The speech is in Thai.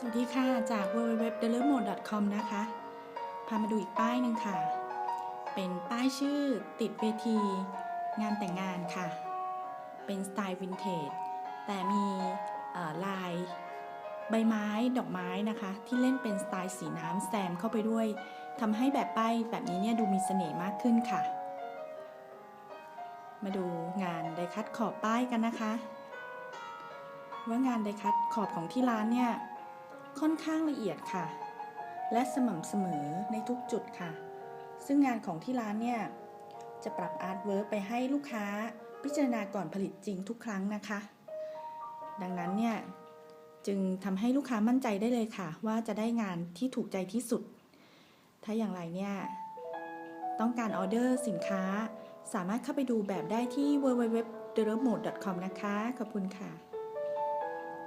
สวัสดีค่ะ จาก www.dealermode.com นะคะ พามาดูอีกป้ายหนึ่งค่ะ เป็นป้ายชื่อติดเวที งานแต่งงานค่ะ เป็นสไตล์วินเทจ แต่มีลายใบไม้ดอกไม้นะคะ ที่เล่นเป็นสไตล์สีน้ำแซมเข้าไปด้วยทำให้แบบป้ายแบบนี้เนี่ยดูมีเสน่ห์มากขึ้นค่ะ มาดูงานไดคัดขอบป้ายกันนะคะ ว่างานไดคัดขอบของที่ร้านเนี่ย ค่อนข้างละเอียดค่ะ และสม่ำเสมอในทุกจุดค่ะ ซึ่งงานของที่ร้านเนี่ยจะปรับอาร์ตเวิร์ไปให้ลูกค้าพิจารณาก่อนผลิตจริงทุกครั้งนะคะ ดังนั้นเนี่ยจึงทำให้ลูกค้ามั่นใจได้เลยค่ะ ว่าจะได้งานที่ถูกใจที่สุด ถ้าอย่างไรเนี่ยต้องการออเดอร์สินค้าสามารถเข้าไปดูแบบได้ที่ www.dermode.com นะคะ ขอบคุณค่ะ